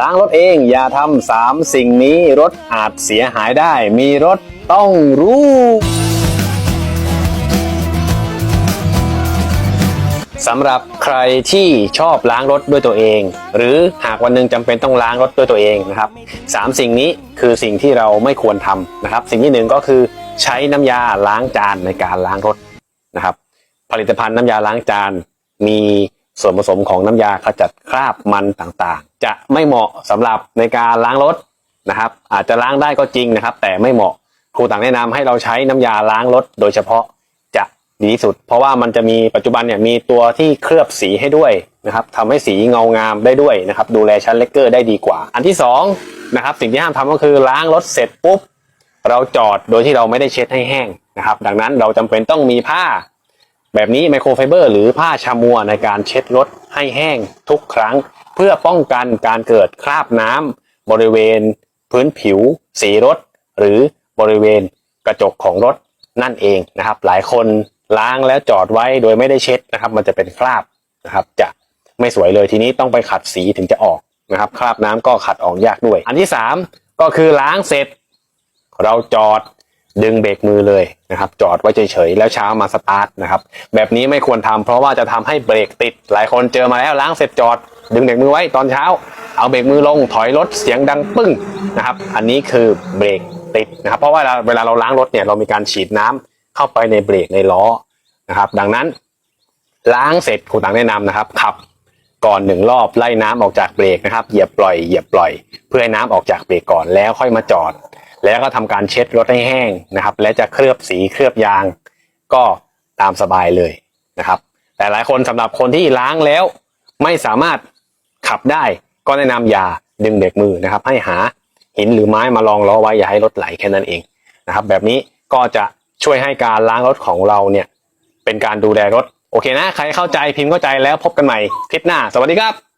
ล้างรถเองอย่าทำสามสิ่งนี้รถอาจเสียหายได้ มีรถต้องรู้ สำหรับใครที่ชอบล้างรถด้วยตัวเอง หรือหากวันหนึงจำเป็นต้องล้างรถด้วยตัวเองนะครับสามสิ่งนี้คือสิ่งที่เราไม่ควรทำนะครับ สิ่งที่หนึ่งก็คือใช้น้ำยาล้างจานในการล้างรถนะครับ ผลิตภัณฑ์น้ำยาล้างจานมี ส่วนผสมของน้ำยาขจัดคราบมันต่างๆ จะไม่เหมาะสำหรับในการล้างรถนะครับ อาจจะล้างได้ก็จริงนะครับ แต่ไม่เหมาะครูต่างแนะนำให้เราใช้น้ำยาล้างรถโดยเฉพาะจะดีที่สุด เพราะว่ามันจะมีปัจจุบันเนี่ยมีตัวที่เคลือบสีให้ด้วยนะครับทำให้สีเงางามได้ด้วยนะครับ ดูแลชั้นเลกเกอร์ได้ดีกว่า อันที่สองนะครับสิ่งที่ห้ามทำก็คือล้างรถเสร็จปุ๊บเราจอดโดยที่เราไม่ได้เช็ดให้แห้งนะครับ ดังนั้นเราจำเป็นต้องมีผ้า แบบนี้ไมโครไฟเบอร์หรือผ้าชามัวในการเช็ดรถให้แห้งทุกครั้ง เพื่อป้องกันการเกิดคราบน้ำบริเวณ พื้นผิว สีรถ หรือบริเวณกระจกของรถนั่นเองนะครับ หลายคนล้างแล้วจอดไว้โดยไม่ได้เช็ดนะครับ มันจะเป็นคราบนะครับ จะไม่สวยเลยทีนี้ต้องไปขัดสีถึงจะออกนะครับ คราบน้ำก็ขัดออกยากด้วย อันที่สามก็คือล้างเสร็จ เราจอด ดึงเบรกมือเลยนะครับ จอดไว้เฉยๆแล้วเช้ามาสตาร์ทนะครับ แบบนี้ไม่ควรทำเพราะว่าจะทำให้เบรกติด หลายคนเจอมาแล้วล้างเสร็จจอด ดึงเบรกมือไว้ตอนเช้า เอาเบรกมือลงถอยรถเสียงดังปึ้งนะครับ อันนี้คือเบรกติดนะครับ เพราะว่าเวลาเวลาเราล้างรถเนี่ยเรามีการฉีดน้ำเข้าไปในเบรกในล้อนะครับ ดังนั้น ล้างเสร็จครูต่างแนะนำนะครับขับก่อนหนึ่งรอบไล่น้ำออกจากเบรกนะครับเหยียบปล่อยเหยียบปล่อย เพื่อให้น้ำออกจากเบรกก่อนแล้วค่อยมาจอด แล้วก็ทำการเช็ดรถให้แห้งนะครับ และจะเคลือบสีเคลือบยางก็ตามสบายเลยนะครับ แต่หลายคนสำหรับคนที่ล้างแล้วไม่สามารถขับได้ก็แนะนำอย่าดึงเบรกมือนะครับ ให้หาหินหรือไม้มาลองล้อไว้อย่าให้รถไหลแค่นั้นเองนะครับ แบบนี้ก็จะช่วยให้การล้างรถของเราเนี่ยเป็นการดูแลรถ โอเคนะ ใครเข้าใจพิมพ์เข้าใจแล้วพบกันใหม่คลิปหน้า สวัสดีครับ